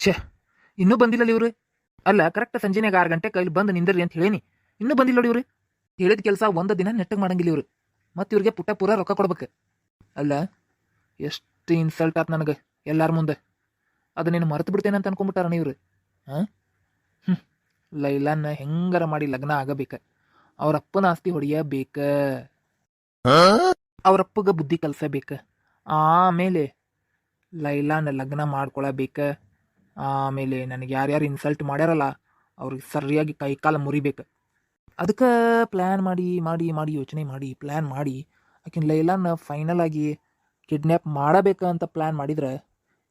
ಛೇ ಇನ್ನೂ ಬಂದಿಲ್ಲ ಇವ್ರು. ಅಲ್ಲ ಕರೆಕ್ಟ್ ಸಂಜೆನಾಗ ಆರು ಗಂಟೆ ಕೈಲಿ ಬಂದು ನಿಂದಿರಿ ಅಂತ ಹೇಳೀನಿ. ಇನ್ನೂ ಬಂದಿಲ್ಲ ನೋಡಿ ಇವ್ರು. ಹೇಳಿದ ಕೆಲಸ ಒಂದು ದಿನ ನೆಟ್ಟಗೆ ಮಾಡಂಗಿಲ್ಲ ಇವ್ರು. ಮತ್ತು ಇವ್ರಿಗೆ ಪುಟ್ಟ ಪೂರ ರೊಕ್ಕ ಕೊಡ್ಬೇಕು. ಅಲ್ಲ ಎಷ್ಟು ಇನ್ಸಲ್ಟ್ ಆತು ನನಗೆ ಎಲ್ಲರ ಮುಂದೆ. ಅದು ನೀನು ಮರೆತು ಬಿಡ್ತೇನೆ ಅಂತ ಅನ್ಕೊಂಬಿಟ್ಟಾರಣ ಇವ್ರು? ಹಾಂ ಹ್ಞೂ ಲೈಲಾನ ಹೆಂಗಾರ ಮಾಡಿ ಲಗ್ನ ಆಗಬೇಕು. ಅವ್ರ ಅಪ್ಪನ ಆಸ್ತಿ ಹೊಡೆಯಬೇಕ. ಅವರಪ್ಪಗ ಬುದ್ಧಿ ಕಲಿಸಬೇಕು. ಆಮೇಲೆ ಲೈಲಾನ ಲಗ್ನ ಮಾಡ್ಕೊಳಬೇಕ. ಆಮೇಲೆ ನನಗೆ ಯಾರ್ಯಾರು ಇನ್ಸಲ್ಟ್ ಮಾಡ್ಯಾರಲ್ಲ, ಅವ್ರಿಗೆ ಸರಿಯಾಗಿ ಕೈ ಕೈಕಾಲ ಮುರಿಬೇಕು. ಅದಕ್ಕೆ ಪ್ಲ್ಯಾನ್ ಮಾಡಿ ಮಾಡಿ ಮಾಡಿ, ಯೋಚನೆ ಮಾಡಿ ಪ್ಲ್ಯಾನ್ ಮಾಡಿ ಆಕಿನ ಲೈಲಾನ ಫೈನಲ್ ಆಗಿ ಕಿಡ್ನ್ಯಾಪ್ ಅಂತ ಪ್ಲ್ಯಾನ್ ಮಾಡಿದ್ರೆ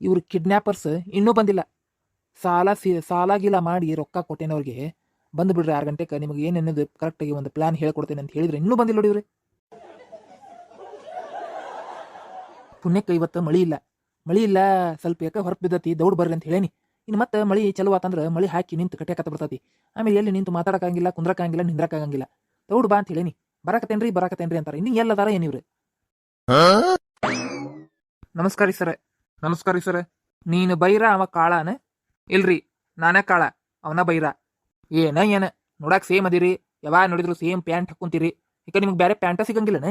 ಇವ್ರು ಕಿಡ್ನ್ಯಾಪರ್ಸ್ ಇನ್ನೂ ಬಂದಿಲ್ಲ. ಸಾಲ ಸಿ, ಸಾಲಾಗಿಲ್ಲ ಮಾಡಿ ರೊಕ್ಕ ಕೊಟ್ಟೇನವ್ರಿಗೆ, ಬಂದು ಬಿಡ್ರಿ ಆರು ಗಂಟೆಗೆ ನಿಮಗೆ ಏನು ಅನ್ನೋದು ಕರೆಕ್ಟಾಗಿ ಒಂದು ಪ್ಲ್ಯಾನ್ ಹೇಳ್ಕೊಡ್ತೇನೆ ಅಂತ ಹೇಳಿದ್ರೆ ಇನ್ನೂ ಬಂದಿಲ್ಲ ನೋಡಿ ಇವ್ರಿ. ಪುಣ್ಯಕ್ಕೆ ಇವತ್ತು ಮಳಿ ಇಲ್ಲ. ಮಳಿ ಇಲ್ಲ, ಸ್ವಲ್ಪ ಯಾಕೆ ಹೊರಗೆ ಬಿದ್ದತಿ, ದೌಡ್ ಬರ್ರಿ ಅಂತ ಹೇಳೇನಿ. ಇನ್ನು ಮತ್ತೆ ಮಳಿ ಚಲೋ ಆತಂದ್ರೆ ಮಳಿ ಹಾಕಿ ನಿಂತು ಕಟ್ಯಾಕತ್ತ ಬರ್ತತಿ. ಆಮೇಲೆ ಎಲ್ಲಿ ನಿಂತು ಮಾತಾಡೋಕ್ಕಾಗಿಲ್ಲ, ಕುಂದ್ರಕ್ಕಾಗಿಲ್ಲ, ನಿಂದ್ರಕ್ಕಾಗಂಗಿಲ್ಲ. ದೌಡ್ ಬಾ ಅಂತ ಹೇಳೇನಿ. ಬರಾಕತ್ತೇನ್ರಿ ಬರಾಕತ್ತೇನ್ರಿ ಅಂತಾರೆ. ಇನ್ನು ಎಲ್ಲದಾರ ಏನಿವ್ರು ನಮಸ್ಕಾರ ರೀ ಸರ. ನಮಸ್ಕಾರ ರೀ ಸರ. ನೀನು ಬೈರ ಅವ ಕಾಳನ? ಇಲ್ರಿ, ನಾನೇ ಕಾಳ, ಅವನ ಬೈರ. ಏನ ಏನ? ನೋಡಕ್ ಸೇಮ್ ಅದಿರಿ. ಯಾವಾಗ ನೋಡಿದ್ರು ಸೇಮ್ ಪ್ಯಾಂಟ್ ಹಾಕೊಂತೀರಿ. ಈಗ ನಿಮ್ಗೆ ಬೇರೆ ಪ್ಯಾಂಟ ಸಿಗಂಗಿಲ್ಲನ?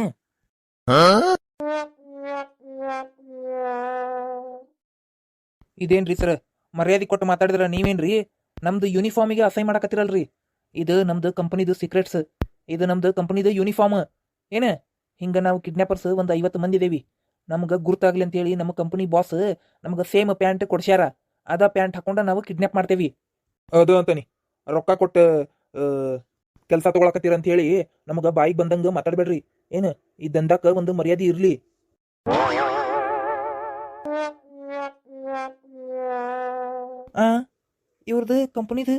ಇದೇನ್ರಿ ಸರ್ ಮರ್ಯಾದೆ ಕೊಟ್ಟು ಮಾತಾಡಿದ್ರ ನೀವೇನ್ರಿ? ನಮ್ದು ಯೂನಿಫಾರ್ಮಿಗೆ ಅಸೈನ್ ಮಾಡಕತ್ತಿರಲ್ರಿ. ಇದು ನಮ್ದು ಕಂಪನಿದು ಸೀಕ್ರೆಟ್ಸ್ ಇದು ನಮ್ದು ಕಂಪನಿದು ಯೂನಿಫಾರ್ಮ್ ಏನ? ಹಿಂಗ ನಾವು ಕಿಡ್ನಾಪರ್ಸ್ ಒಂದು ಐವತ್ತು ಮಂದಿ ಇದೇವಿ. ನಮ್ಗೆ ಅಂತ ಅಂತೇಳಿ ನಮ್ಮ ಕಂಪನಿ ಬಾಸ್ ನಮ್ಗೆ ಸೇಮ್ ಪ್ಯಾಂಟ್ ಕೊಡ್ಸ್ಯಾರ. ಅದ ಪ್ಯಾಂಟ್ ಹಾಕೊಂಡ ನಾವು ಕಿಡ್ನಾಪ್ ಮಾಡ್ತೇವಿ. ಅದು ಅಂತನಿ. ರೊಕ್ಕ ಕೊಟ್ಟು ಕೆಲಸ ತಗೊಳಕತ್ತೀರ ಅಂತ ಹೇಳಿ ನಮಗೆ ಬಾಯಿಗೆ ಬಂದಂಗೆ ಮಾತಾಡಬೇಡ್ರಿ. ಏನು? ಈ ದಂಧಕ್ಕೆ ಒಂದು ಮರ್ಯಾದೆ ಇರಲಿ. ಆ ಇವ್ರದ್ದು ಕಂಪನಿದು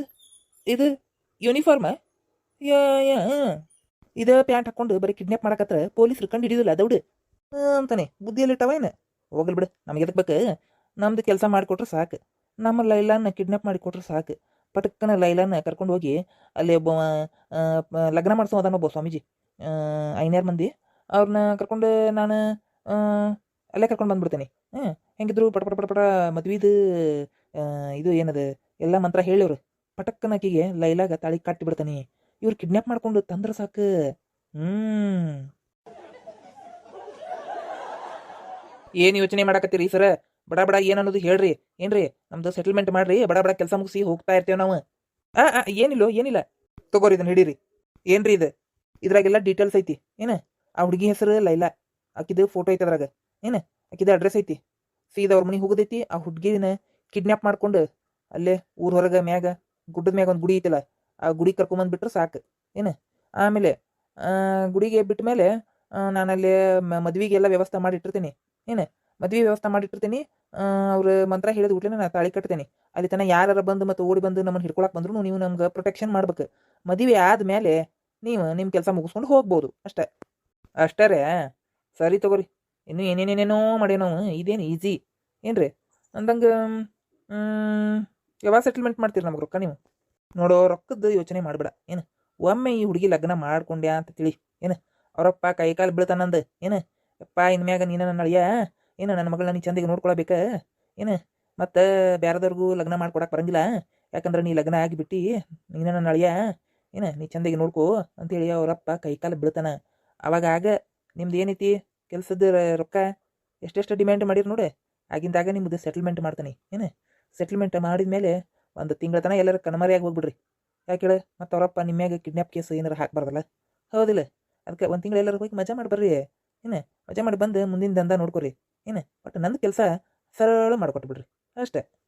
ಇದು ಯೂನಿಫಾರ್ಮ ಇದ ಪ್ಯಾಂಟ್ ಹಾಕೊಂಡು ಬರೀ ಕಿಡ್ನಾಪ್ ಮಾಡಕತ್ರ ಪೊಲೀಸ್ರು ಕಂಡು ಹಿಡಿದಿಲ್ಲ ದೌಡ್. ಅಂತಾನೆ. ಬುದ್ಧಿಯಲ್ಲಿ ಇಟ್ಟವೇನ ಹೋಗಲ್ ಬಿಡು. ನಮಗೆ ಎದಕ್ಕೆ ಬೇಕು? ನಮ್ದು ಕೆಲಸ ಮಾಡಿಕೊಟ್ರೆ ಸಾಕು. ನಮ್ಮ ಲೈಲಾನ ಕಿಡ್ನಾಪ್ ಮಾಡಿಕೊಟ್ರೆ ಸಾಕು. ಪಟಕ್ಕನ ಲೈಲಾನ ಕರ್ಕೊಂಡು ಹೋಗಿ ಅಲ್ಲಿ ಒಬ್ಬ ಲಗ್ನ ಮಾಡ್ಸೋ ಅದಾನ ಒಬ್ಬ ಸ್ವಾಮೀಜಿ. ಐನಾರು ಮಂದಿ. ಅವ್ರನ್ನ ಕರ್ಕೊಂಡು ನಾನು ಅಲ್ಲೇ ಕರ್ಕೊಂಡು ಬಂದ್ಬಿಡ್ತೇನೆ. ಹಾಂ ಹೆಂಗಿದ್ರು ಪಟ ಪಟ ಪಟ ಪಟ ಮದ್ವಿದು ಇದು ಏನದು? ಎಲ್ಲ ಮಂತ್ರ ಹೇಳಿವ್ರು. ಪಟಕ್ಕನ ಆಕಿಗೆ ಲೈಲಾಗ ತಾಳಿ ಕಟ್ಟಿ ಬಿಡ್ತಾನೆ. ಇವ್ರು ಕಿಡ್ನಾಪ್ ಮಾಡ್ಕೊಂಡು ತಂದ್ರೆ ಸಾಕು. ಹ್ಮ್. ಏನು ಯೋಚನೆ ಮಾಡಕತ್ತೀರಿ ಸರ? ಬಡ ಬಡ ಏನನ್ನೋದು ಹೇಳ್ರಿ. ಏನ್ರಿ? ನಮ್ದು ಸೆಟಲ್ಮೆಂಟ್ ಮಾಡ್ರಿ. ಬಡ ಬಡ ಕೆಲಸ ಮುಗಿಸಿ ಹೋಗ್ತಾ ಇರ್ತೇವೆ ನಾವು. ಆ, ಏನಿಲ್ಲ ಏನಿಲ್ಲ. ತಗೋರಿ ಇದನ್ನ ಹಿಡೀರಿ. ಏನ್ರಿ ಇದು? ಇದ್ರಾಗೆಲ್ಲ ಡೀಟೇಲ್ಸ್ ಐತಿ. ಏನ? ಆ ಹುಡುಗಿ ಹೆಸರು ಲೈಲಾ. ಆಕಿದ ಫೋಟೋ ಐತಿ ಅದ್ರಾಗ. ಏನ? ಆಕಿದ ಅಡ್ರೆಸ್ ಐತಿ. ಸೀದಾ ಅವ್ರ ಮನೆಗೆ ಹೋಗೋದೈತಿ. ಆ ಹುಡುಗಿನ ಕಿಡ್ನಾಪ್ ಮಾಡ್ಕೊಂಡು ಅಲ್ಲೇ ಊರ ಹೊರಗ ಮ್ಯಾಗ ಗುಡ್ಡದ ಮ್ಯಾಗ ಒಂದು ಗುಡಿ ಐತಲ್ಲ, ಆ ಗುಡಿ ಕರ್ಕೊಂಬಂದ್ಬಿಟ್ರೆ ಸಾಕು. ಏನು? ಆಮೇಲೆ ಗುಡಿಗೆ ಬಿಟ್ಟ ಮೇಲೆ ನಾನಲ್ಲಿ ಮದ್ವಿಗೆಲ್ಲ ವ್ಯವಸ್ಥೆ ಮಾಡಿಟ್ಟಿರ್ತೀನಿ. ಏನು? ಮದ್ವೆ ವ್ಯವಸ್ಥೆ ಮಾಡಿಟ್ಟಿರ್ತೀನಿ. ಅವ್ರ ಮಂತ್ರ ಹೇಳಿದ ಕೂಡಲೇ ನಾನು ತಾಳಿ ಕಟ್ತೇನೆ. ಅಲ್ಲಿ ತನಕ ಯಾರು ಬಂದು ಮತ್ತು ಓಡಿ ಬಂದು ನಮ್ಮನ್ನು ಹಿಡ್ಕೊಳಕ್ ಬಂದ್ರು ನೀವು ನಮ್ಗೆ ಪ್ರೊಟೆಕ್ಷನ್ ಮಾಡ್ಬೇಕು. ಮದುವೆ ಆದ್ಮೇಲೆ ನೀವು ನಿಮ್ಮ ಕೆಲಸ ಮುಗಿಸ್ಕೊಂಡು ಹೋಗ್ಬೋದು ಅಷ್ಟೇ. ಅಷ್ಟೇ ರೀ. ಸರಿ ತಗೋರಿ. ಇನ್ನು ಏನೇನೇನೇನೋ ಮಾಡೇನೋ ಇದೇನು ಈಸಿ ಏನ್ರಿ? ಅಂದಂಗೆ ಯಾವಾಗ ಸೆಟಲ್ಮೆಂಟ್ ಮಾಡ್ತೀರಿ ನಮ್ಗೆ ರೊಕ್ಕ ನೀವು? ನೋಡೋ ರೊಕ್ಕದ ಯೋಚನೆ ಮಾಡಬೇಡ, ಏನು? ಒಮ್ಮೆ ಈ ಹುಡುಗಿ ಲಗ್ನ ಮಾಡ್ಕೊಂಡ್ಯಾ ಅಂತ ತಿಳಿ, ಏನು? ಅವರಪ್ಪ ಕೈ ಕಾಲು ಬೀಳ್ತಾನಂದು ಏನು? ಅಪ್ಪ ಇನ್ಮ್ಯಾಗ ನೀನು ನನ್ನ ಅಳಿಯ, ಏನು? ನನ್ನ ಮಗಳನ್ನ ನೀ ಚಂದಿಗೆ ನೋಡ್ಕೊಳಬೇಕ, ಏನು? ಮತ್ತು ಬೇರೆದವ್ರಿಗೂ ಲಗ್ನ ಮಾಡ್ಕೊಡಕ್ಕೆ ಬರಂಗಿಲ್ಲ, ಯಾಕಂದ್ರೆ ನೀ ಲಗ್ನ ಆಗಿಬಿಟ್ಟು ನೀನು ನನ್ನ ಅಳಿಯ, ಏನು? ನೀ ಚಂದಿಗೆ ನೋಡ್ಕೋ ಅಂತೇಳಿ ಅವರಪ್ಪ ಕೈ ಕಾಲು ಬೀಳ್ತಾನ. ಅವಾಗ ಆಗ ನಿಮ್ದು ಏನೈತಿ? ಕೆಲಸದ ರೊಕ್ಕ ಎಷ್ಟೆಷ್ಟು ಡಿಮ್ಯಾಂಡ್ ಮಾಡಿರಿ ನೋಡಿ, ಆಗಿಂದಾಗ ನಿಮ್ಮದು ಸೆಟಲ್ಮೆಂಟ್ ಮಾಡ್ತಾನೆ, ಏನು? ಸೆಟಲ್ಮೆಂಟ್ ಮಾಡಿದ ಮೇಲೆ ಒಂದು ತಿಂಗಳ ತನಕ ಎಲ್ಲರೂ ಕಣ್ಮರೆಯಾಗಿ ಹೋಗ್ಬಿಡ್ರಿ. ಯಾಕೆ ಹೇಳಿ? ಮತ್ತು ಅವರಪ್ಪ ನಿಮ್ಮ್ಯಾಗ ಕಿಡ್ನಾಪ್ ಕೇಸ್ ಏನಾರು ಹಾಕ್ಬಾರ್ದಲ್ಲ? ಹೌದಿಲ್ಲ. ಅದಕ್ಕೆ ಒಂದು ತಿಂಗಳು ಎಲ್ಲರೂ ಹೋಗಿ ಮಜಾ ಮಾಡಿ ಬರ್ರಿ ಏನು? ಮಜಾ ಮಾಡಿ ಬಂದು ಮುಂದಿನ ದಂಧ ನೋಡ್ಕೊರಿ. ಏನು? ಬಟ್ ನಂದು ಕೆಲಸ ಸರಳ ಮಾಡ್ಕೊಟ್ಬಿಡ್ರಿ. ಅಷ್ಟೇ.